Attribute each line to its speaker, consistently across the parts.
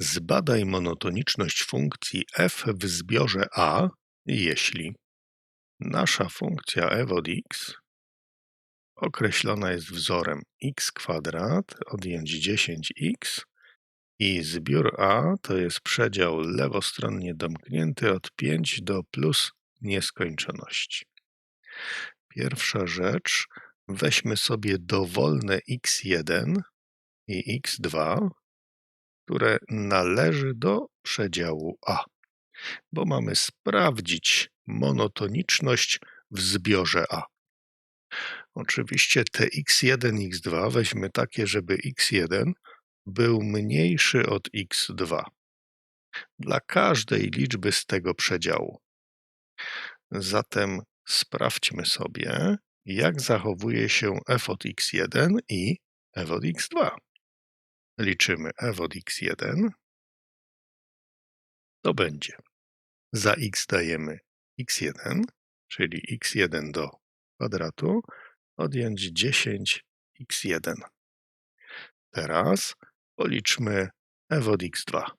Speaker 1: Zbadaj monotoniczność funkcji f w zbiorze a, jeśli nasza funkcja f od x określona jest wzorem x kwadrat odjąć 10x i zbiór a to jest przedział lewostronnie domknięty od 5 do plus nieskończoności. Pierwsza rzecz, weźmy sobie dowolne x1 i x2, które należy do przedziału A, bo mamy sprawdzić monotoniczność w zbiorze A. Oczywiście te x1, x2 weźmy takie, żeby x1 był mniejszy od x2 dla każdej liczby z tego przedziału. Zatem sprawdźmy sobie, jak zachowuje się f od x1 i f od x2. Liczymy f od x1. To będzie za x dajemy x1, czyli x1 do kwadratu, odjąć 10 x1. Teraz policzmy f od x2.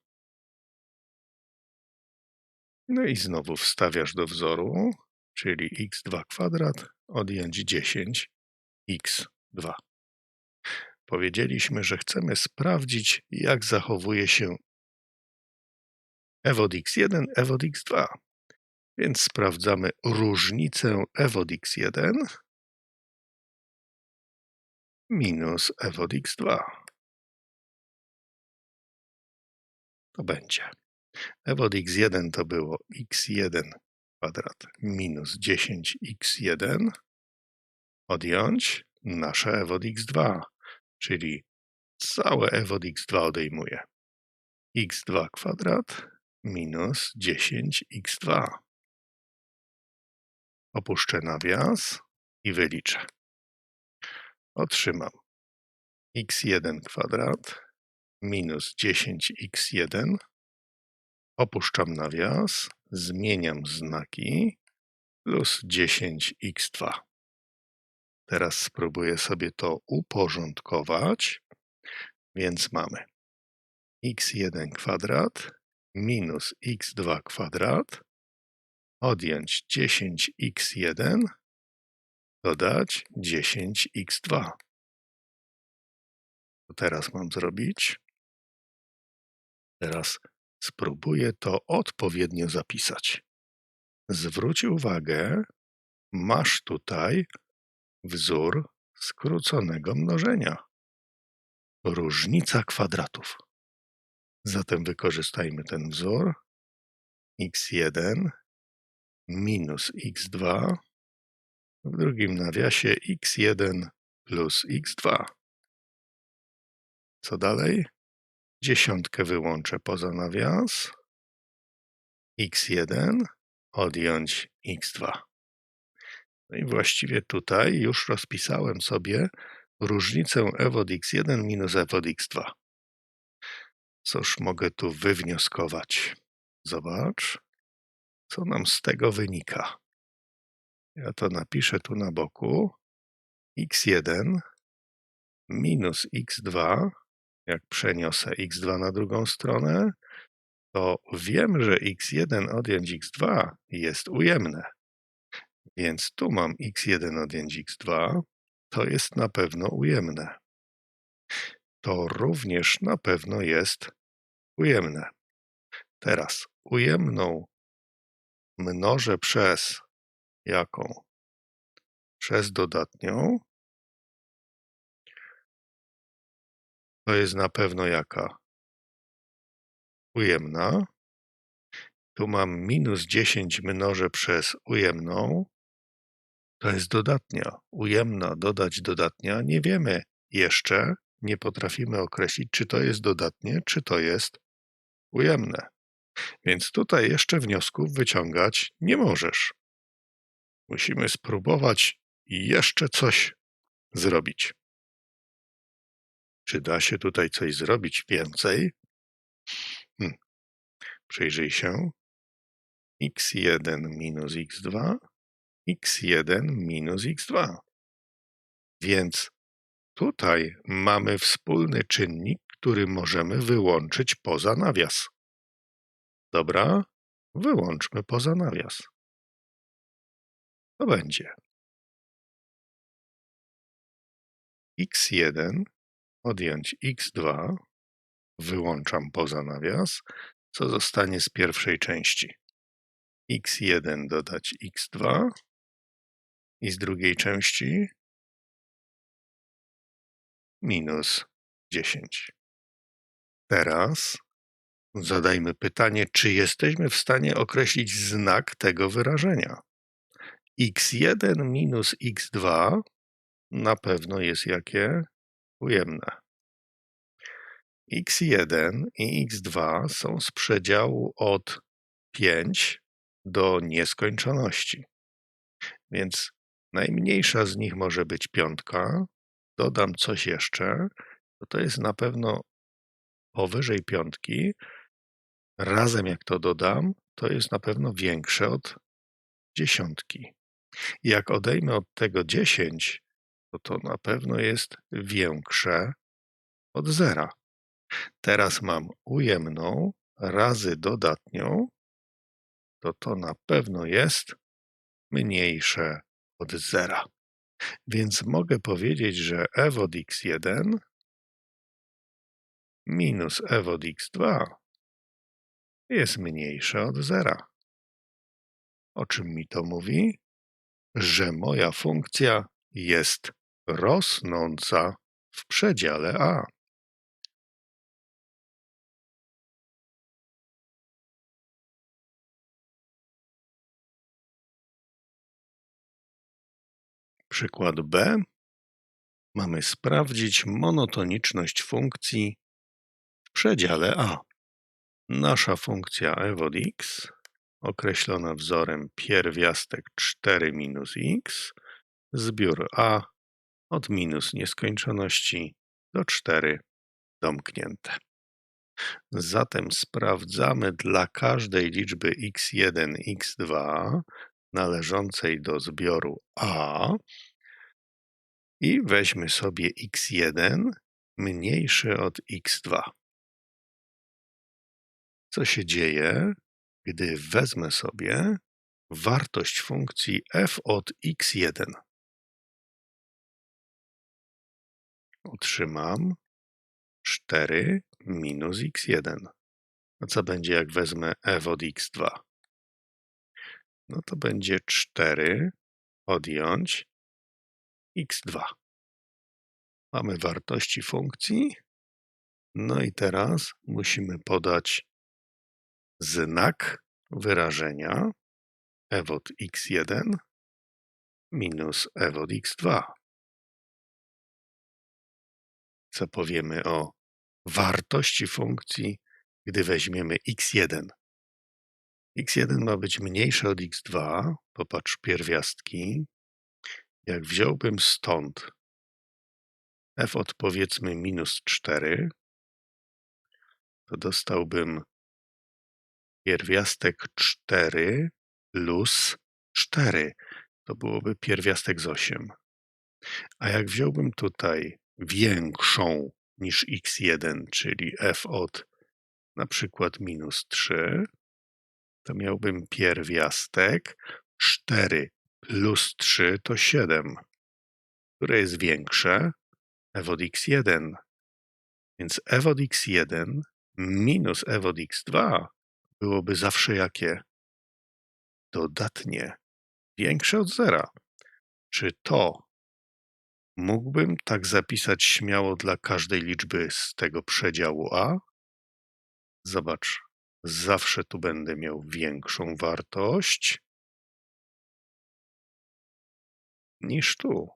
Speaker 1: No i znowu wstawiasz do wzoru, czyli x2 kwadrat odjąć 10 x2. Powiedzieliśmy, że chcemy sprawdzić, jak zachowuje się f od x1, f od x2. Więc sprawdzamy różnicę f od x1 minus f od x2. To będzie. f od x1 to było x1 kwadrat minus 10x1 odjąć nasze f od x2, czyli całe f od x2 odejmuję. x2 kwadrat minus 10x2. Opuszczę nawias i wyliczę. Otrzymam x1 kwadrat minus 10x1. Opuszczam nawias, zmieniam znaki plus 10x2. Teraz spróbuję sobie to uporządkować, więc mamy x1 kwadrat minus x2 kwadrat odjąć 10x1 dodać 10x2. Co teraz mam zrobić? Teraz spróbuję to odpowiednio zapisać. Zwróć uwagę, masz tutaj wzór skróconego mnożenia. Różnica kwadratów. Zatem wykorzystajmy ten wzór. x1 minus x2 w drugim nawiasie x1 plus x2. Co dalej? Dziesiątkę wyłączę poza nawias. x1 odjąć x2. No i właściwie tutaj już rozpisałem sobie różnicę f od x1 minus f od x2. Cóż mogę tu wywnioskować? Zobacz, co nam z tego wynika. Ja to napiszę tu na boku. x1 minus x2, jak przeniosę x2 na drugą stronę, to wiem, że x1 odjąć x2 jest ujemne. Więc tu mam x1 odjąć x2, to jest na pewno ujemne. To również na pewno jest ujemne. Teraz ujemną mnożę przez jaką? Przez dodatnią. To jest na pewno jaka? Ujemna. Tu mam minus 10 mnożę przez ujemną. To jest dodatnia. Ujemna dodać dodatnia. Nie wiemy jeszcze, nie potrafimy określić, czy to jest dodatnie, czy to jest ujemne. Więc tutaj jeszcze wniosków wyciągać nie możesz. Musimy spróbować jeszcze coś zrobić. Czy da się tutaj coś zrobić więcej? Hmm. Przyjrzyj się. x1 minus x2, x1 minus x2. Więc tutaj mamy wspólny czynnik, który możemy wyłączyć poza nawias. Dobra, wyłączmy poza nawias. To będzie x1 odjąć x2, wyłączam poza nawias, co zostanie z pierwszej części. x1 dodać x2 i z drugiej części minus 10. Teraz zadajmy pytanie, czy jesteśmy w stanie określić znak tego wyrażenia. x1 minus x2 na pewno jest jakie? Ujemne. x1 i x2 są z przedziału od 5 do nieskończoności. Więc najmniejsza z nich może być piątka. Dodam coś jeszcze, to to jest na pewno powyżej piątki. Razem jak to dodam, to jest na pewno większe od dziesiątki. Jak odejmę od tego 10, to to na pewno jest większe od zera. Teraz mam ujemną razy dodatnią, to to na pewno jest mniejsze od zera. Więc mogę powiedzieć, że f od x1 minus f od x2 jest mniejsze od zera. O czym mi to mówi? Że moja funkcja jest rosnąca w przedziale a. Przykład B. Mamy sprawdzić monotoniczność funkcji w przedziale a. Nasza funkcja f od x, określona wzorem pierwiastek 4 minus x, zbiór a od minus nieskończoności do 4 domknięte. Zatem sprawdzamy dla każdej liczby x1, x2 należącej do zbioru a i weźmy sobie x1 mniejszy od x2. Co się dzieje, gdy wezmę sobie wartość funkcji f od x1? Otrzymam 4 minus x1. A co będzie, jak wezmę f od x2? No to będzie 4 odjąć x2. Mamy wartości funkcji. No i teraz musimy podać znak wyrażenia f od x1 minus f od x2. Co powiemy o wartości funkcji, gdy weźmiemy x1? x1 ma być mniejsze od x2. Popatrz pierwiastki. Jak wziąłbym stąd f od powiedzmy minus 4, to dostałbym pierwiastek 4 plus 4. To byłoby pierwiastek z 8. A jak wziąłbym tutaj większą niż x1, czyli f od na przykład minus 3, to miałbym pierwiastek 4 plus 3 to 7, które jest większe f od x1. Więc f od x1 minus f od x2 byłoby zawsze jakie? Dodatnie. Większe od zera. Czy to mógłbym tak zapisać śmiało dla każdej liczby z tego przedziału a? Zobacz, zawsze tu będę miał większą wartość niż tu.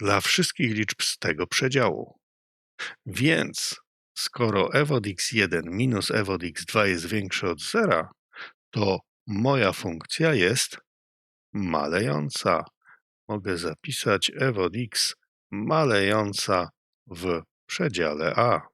Speaker 1: Dla wszystkich liczb z tego przedziału. Więc skoro f od x1 minus f od x2 jest większe od zera, to moja funkcja jest malejąca. Mogę zapisać f od x malejąca w przedziale a.